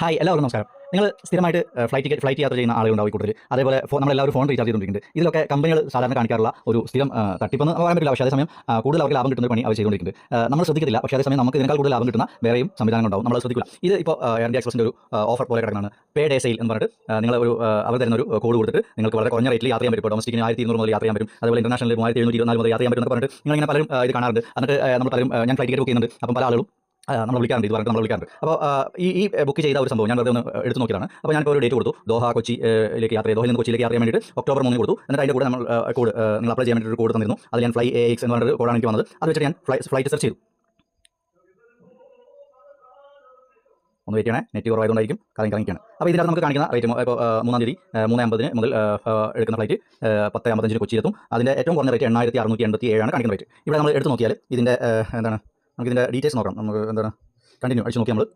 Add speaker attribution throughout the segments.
Speaker 1: Hi എല്ലാവർക്കും നമസ്കാരം. നിങ്ങൾ സ്ഥിരമായിട്ട് ഫ്ലൈറ്റ് ടിക്കറ്റ് ഫ്ലൈറ്റ് യാത്ര ചെയ്യുന്ന ആളുകളുണ്ടാവും കൂടുതൽ അതേപോലെ ഫോൺ നമ്മളെല്ലാവരും ഫോൺ റീചാർജ് ചെയ്തുകൊണ്ടിരിക്കുന്നുണ്ട്. ഇതിലൊക്കെ കമ്പനികൾ സാധാരണ കാണിക്കാറുള്ള ഒരു സ്ഥിരം തട്ടിപ്പെന്ന് പറയാൻ പറ്റില്ല. പക്ഷേ അതേസമയം സമയം കൂടുതൽ അവർക്ക് ലാഭം കിട്ടുന്ന പണി അവർ ചെയ്തുകൊണ്ടിരിക്കുന്നുണ്ട്. നമ്മൾ ശ്രദ്ധിക്കത്തില്ല. പക്ഷേ അതേസമയം നമുക്ക് ഇതിനേക്കാൾ കൂടുതൽ ലാഭം കിട്ടുന്ന വേറെയും സംവിധാനം ഉണ്ടാവും. നമ്മൾ ശ്രദ്ധിക്കില്ല ഇത് ഇപ്പോൾ ഇന്ത്യ എക്സ്പ്രസിന്റെ ഒരു ഓഫർ പോലെ കിടക്കുന്നതാണ്. പേ ഡേ സെയിൽ എന്ന് പറഞ്ഞിട്ട് നിങ്ങൾ ഒരു അവർ തരുന്ന ഒരു കോഡ് കൊടുത്തിട്ട് നിങ്ങൾക്ക് വളരെ കുറഞ്ഞ റേറ്റിൽ യാത്ര ചെയ്യാൻ പറ്റും. ഡൊമസ്റ്റിക്കിന് ആയിരത്തി ഇരുന്നൂറ് മുതൽ യാത്ര ചെയ്യാൻ പറ്റും. അതുപോലെ ഇന്റർനാഷണൽ മൂവായിരത്തി എഴുന്നൂറ്റി ഇരുപത്തിനാല് മുതൽ യാത്ര ചെയ്യാൻ പറ്റും എന്ന് പറഞ്ഞിട്ട് നിങ്ങൾ ഇങ്ങനെ പലരും ഇത് കാണാറുണ്ട്. എന്നിട്ട് നമ്മൾ പലരും ഞാൻ ഫ്ലൈറ്റ് ടിക്കറ്റ് ബുക്ക് ചെയ്യുന്നുണ്ട്. അപ്പം പല ആളുകളും നമ്മൾ വിളിക്കാറുണ്ട് ഇത് പറഞ്ഞിട്ട് നമ്മൾ വിളിക്കാറുണ്ട്. അപ്പോൾ ഈ ഈ ബുക്ക് ചെയ്ത ഒരു സംഭവം ഞാൻ വെറുതെ ഒന്ന് എടുത്ത് നോക്കിയതാണ്. അപ്പോൾ ഞാനിപ്പോൾ ഒരു ഡേറ്റ് കൊടുത്തു. ദോഹ കൊച്ചിയിലേക്ക് യാത്ര ദോഹയിൽ നിന്ന് കൊച്ചിയിലേക്ക് യാത്ര ചെയ്യാൻ വേണ്ടിയിട്ട് ഒക്ടോബർ മൂന്നിന് കൊടുത്തു. എന്നിട്ട് അതിന്റെ കൂടെ നമ്മൾ കോഡ് നിങ്ങൾ അപ്ലൈ ചെയ്യാൻ വേണ്ടി ഒരു കോഡ് തന്നിരുന്നു. അത് ഞാൻ ഫ്ലൈ എ എക്സ് എന്ന് പറഞ്ഞൊരു കോഡാണ് എനിക്ക് വന്നത്. അത് വെച്ചിട്ട് ഞാൻ ഫ്ലൈ ഫ്ലൈറ്റ് സെർച്ച് ചെയ്തു. ഒന്ന് വെയിറ്റ് ചെയ്യണേ. നെറ്റ് കുറവായതുകൊണ്ടായിരിക്കും കറങ്ങി കറങ്ങിക്കാണ് അപ്പോൾ ഇതിനകത്ത് നമുക്ക് കാണിക്കുന്ന റേറ്റ് ഇപ്പോൾ മൂന്നാം തീയതി മൂന്ന് അമ്പതിന് മുതൽ എടുക്കുന്ന ഫ്ലൈറ്റ് പത്ത് അമ്പത്തഞ്ചിന് കൊച്ചിയിലെത്തും. അതിന്റെ ഏറ്റവും കുറഞ്ഞ റേറ്റ് എണ്ണായിരത്തി അറുന്നൂറ്റി എൺപത്തി ഏഴാണ് കാണിക്കുന്ന റേറ്റ് ഇവിടെ നമ്മൾ എടുത്ത് നോക്കിയാൽ ഇതിന്റെ എന്താണ്? നമുക്കിതിന്റെ ഡീറ്റെയിൽസ് നോക്കണം നമുക്ക് എന്താണ്? കണ്ടിന്യൂ അടിച്ച് നോക്കി നമ്മൾ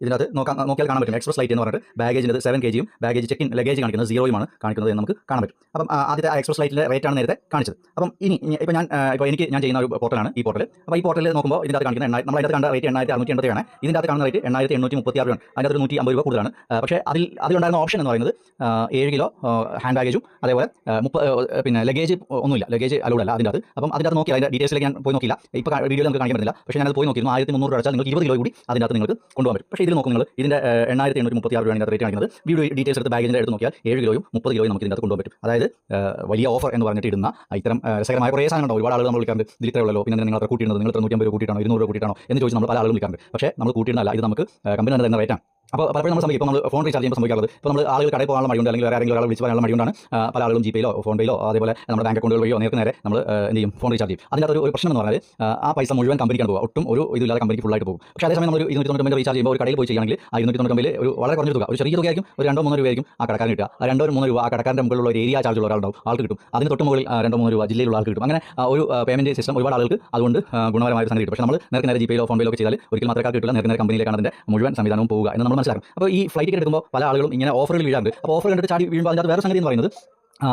Speaker 1: ഇതിനകത്ത് നോക്കാൻ നോക്കിയാൽ കാണാൻ പറ്റും. എക്സ്പ്രസ് ലൈറ്റ് എന്ന് പറഞ്ഞിട്ട് ബാഗേജിന്റെ സെവൻ കെ ജിയും ബാഗേജ് ചെക്കിൻ ലഗേജ് കാണിക്കുന്നത് സീറോയുമാണ് കാണിക്കുന്നത് എന്ന് നമുക്ക് കാണാൻ പറ്റും. അപ്പം ആ, ആദ്യത്തെ എക്സ്പ്രസ് ലൈറ്റിന്റെ റേറ്റാണ് നേരത്തെ കാണിച്ചത്. അപ്പം ഇനി ഇപ്പോൾ ഞാൻ ഇപ്പോൾ എനിക്ക് ഞാൻ ചെയ്യുന്ന ഒരു പോർട്ടലാണ് ഈ പോർട്ടൽ അപ്പോൾ ഈ പോർട്ടലിൽ നോക്കുമ്പോൾ ഇതിനകത്ത് കാണിക്കുന്ന എണ്ണായി നമ്മൾ അതിനകത്ത് കണ്ട റേറ്റ് എണ്ണായിരത്തി അറുന്നൂറ്റി എൺപത്തി ആണ്. ഇതിന്റെ കാണുന്ന റേറ്റ് എണ്ണായിരത്തി എണ്ണൂറ്റി മുപ്പത്തി ആറ് അതിനകത്ത് ഒരു നൂറ്റി അമ്പത് രൂപ കൂടുതലാണ്. പക്ഷേ അതിൽ അതിലുണ്ടായിരുന്ന ഓപ്ഷൻ എന്ന് പറയുന്നത് ആ, ഏഴ് കിലോ ഹാൻഡ് ബാഗേജും അതേപോലെ മുപ്പത് മുപ്പ പിന്നെ ലഗേജ് ഒന്നുമില്ല. ലഗേജ് അലൗഡ് അല്ല അതിന്റെ അത് അപ്പം അതിനകത്ത് നോക്കി അതിന്റെ ഡീറ്റെയിൽസിലേക്ക് ഞാൻ പോയി നോക്കില്ല ഇപ്പോൾ വീഡിയോയിൽ നമുക്ക് കാണിക്കാൻ പറ്റില്ല പക്ഷേ ഞാനത് പോയി നോക്കിയിരുന്നു. ആയിരത്തി മുന്നൂറ് അടച്ചാൽ നിങ്ങൾക്ക് ഇരുപത് കിലോ കൂടി അതിനകത്ത് നിങ്ങൾക്ക് കൊണ്ടുപോകാൻ പറ്റും. പക്ഷേ ഇതിൽ നോക്കും നിങ്ങൾ. ഇതിന്റെ എണ്ണായിരത്തി എണ്ണൂറ്റി മുപ്പത്തി ആറ് രൂപയാണ് റേറ്റ് കാണിക്കുന്നത്. വീഡിയോ ഡീറ്റെയിൽസ് എടുത്ത് ബാഗിന്റെ എടുത്ത് നോക്കിയാൽ ഏഴ് കിലോയും മുപ്പത് കിലോയും നമുക്ക് ഇതിനകത്ത് കൊണ്ടുപോകാൻ പറ്റും. അതായത് വലിയ ഓഫർ എന്ന് പറഞ്ഞിട്ട് ഇടുന്ന ഇത്തരം രസകരമായ കുറേ സാധനം ഉണ്ടാവും ഒരുപാട് ആളുകൾ നമ്മൾ വിളിക്കാറുണ്ട് ഇതിൽ ഇത്രേ ഉള്ളൂ പിന്നെ നിങ്ങൾ അത്ര കൂട്ടിയിടുന്നത് നിങ്ങൾ നൂറ്റമ്പത് രൂപ കൂട്ടിയിട്ടാണോ ഇരുന്നൂറ് രൂപ കൂട്ടിയിട്ടാണോ? എന്ന് ചോദിച്ച് നമ്മൾ പല ആളുകൾ വിളിക്കാറുണ്ട്. പക്ഷേ നമ്മൾ കൂട്ടിയിടുന്നതല്ല. ഇത് നമുക്ക് കമ്പനി തന്നെ റേറ്റാണ് അപ്പോൾ പലപ്പോഴും നമ്മൾ സംഭവിക്കും. നമ്മൾ ഫോൺ റീചാർജ് ചെയ്യുമ്പോൾ സംഭവിക്കാറുള്ളത്. ഇപ്പോൾ നമ്മൾ ആളുകൾ കടയിൽ പോകാനുള്ള മടിയുണ്ട് അല്ലെങ്കിൽ വേറെ ആരെങ്കിലും ഒരാൾ വിളിച്ച് പറയാനുള്ള മടിയുണ്ടാണ്. പല ആളുകളും ജിപേയിലോ ഫോൺ പേയിലോ അതേപോലെ നമ്മുടെ ബാങ്ക് അക്കൗണ്ടുകൾ വഴിയോ നേരത്തെ നേരെ നമ്മൾ എന്ത് ചെയ്യും? ഫോൺ റീചാർജ് ചെയ്യും. അതിനകത്ത് ഒരു- പ്രശ്നം എന്ന് പറഞ്ഞാൽ ആ, പൈസ മുഴുവൻ കമ്പനിക്കാണ് പോകുക ഒട്ടും ഒരു ഇതില്ലാതെ കമ്പനിക്ക് ഫുള്ളായിട്ട് പോകും. പക്ഷേ അതേസമയം നമ്മൾ ഇരുന്നൂറ്റി തൊണ്ണൂറ്റി റീചാർജ് ചെയ്യുമ്പോൾ ഒരു കടയിൽ പോയി ചെയ്യുകയാണെങ്കിൽ ആ ഇരുന്നൂറ്റി തൊണ്ണൂറ്റി ഒരു വളരെ കുറഞ്ഞ തുക ഒരു ചെറിയ തുകയായിരിക്കും ഒരു രണ്ടോ മൂന്നോ രൂപയായിരിക്കും ആ കടക്കാരൻ കിട്ടുക. ആ രണ്ടോ മൂന്നോ രൂപ ആ കടക്കാരന്റെ മുകളിലുള്ള ഒരു ഏരിയ ചാർജ് ഉള്ള ഒരാളുണ്ടാവും. ആൾക്ക് കിട്ടും. അതിന് തൊട്ട് മുകളിൽ രണ്ടോ മൂന്നോ രൂപ ജില്ലയിലുള്ള ആൾക്ക് കിട്ടും. അങ്ങനെ ഒരു പേയ്മെന്റ് സിസ്റ്റം ഒരുപാട് ആൾക്ക് അതുകൊണ്ട് ഗുണപരമായ സംഗതി കിട്ടും. പക്ഷേ നമ്മൾ നേരെ ജി പേയിലോ ഫോൺ പേയിലോ ഒക്കെ ചെയ്താൽ ഒരിക്കലും മാത്രമേ കിട്ടില്ല നേരത്തെ നേരെ കമ്പനിയിലേക്കാണ് അതിന്റെ മുഴുവൻ സംവിധാനവും പോവുക എന്ന് നമ്മൾ മനസ്സിലാക്കും. അപ്പോൾ ഈ ഫ്ലൈറ്റ് ടിക്കറ്റ് എടുക്കുമ്പോൾ പല ആളുകളും ഇങ്ങനെ ഓഫറുകൾ വീഴാറുണ്ട്. അപ്പോൾ ഓഫർ കണ്ടിട്ട് ചാടി വീഴുമ്പോൾ അതിനകത്ത് വേറെ സംഗതി എന്ന് പറയുന്നത്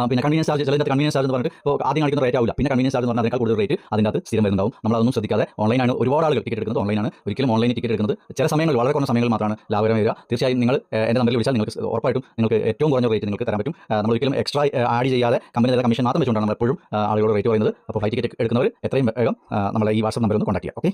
Speaker 1: പിന്നെ കൺവീനിയൻസ് ചാർജ് ചിലതിനകത്ത് കൺവീനിയൻസ് ചാർജ് എന്ന് പറഞ്ഞിട്ട് ഇപ്പോൾ ആദ്യം കാണിക്കുന്ന റേറ്റ് ആവില്ല പിന്നെ കൺവീനിയൻസ് ചാർജ് എന്ന് പറഞ്ഞാൽ അതിനേക്കാൾ കൂടുതൽ റേറ്റ് അതിന്റെ അകത്ത് സ്ഥിരം വരുന്നുണ്ടാവും. നമ്മൾ അതൊന്നും ശ്രദ്ധിക്കാതെ ഓൺലൈനാണ് ഒരുപാട് ആളുകൾ ടിക്കറ്റ് എടുക്കുന്നത്. ഓൺലൈനാണ് ഒരിക്കലും ഓൺലൈൻ ടിക്കറ്റ് എടുക്കുന്നത്. ചില സമയങ്ങൾ വളരെ കുറഞ്ഞ സമയങ്ങൾ മാത്രമാണ് ലാഭകരം വരിക. തീർച്ചയായും നിങ്ങൾ എന്റെ നമ്പറിൽ വിളിച്ചാൽ നിങ്ങൾക്ക് ഉറപ്പായിട്ടും നിങ്ങൾക്ക് ഏറ്റവും കുറഞ്ഞ റേറ്റ് നിങ്ങൾക്ക് തരാൻ പറ്റും. നമ്മൾ ഒരിക്കലും എക്സ്ട്രാ ആഡ് ചെയ്യാതെ കമ്പനി തരുന്ന കമ്മീഷൻ മാത്രം വെച്ചുകൊണ്ടാണ് നമ്മൾ എപ്പോഴും ആളുകളുടെ ആളുകളോട് റേറ്റ് പറയുന്നത്. അപ്പോൾ ഫ്ലൈറ്റ് ടിക്കറ്റ് എടുക്കുന്നവർ എത്രയും വേഗം നമ്മളെ ഈ വാട്സപ്പ് നമ്പർ ഒന്ന് കോൺടാക്ട് ചെയ്യുക. ഓക്കെ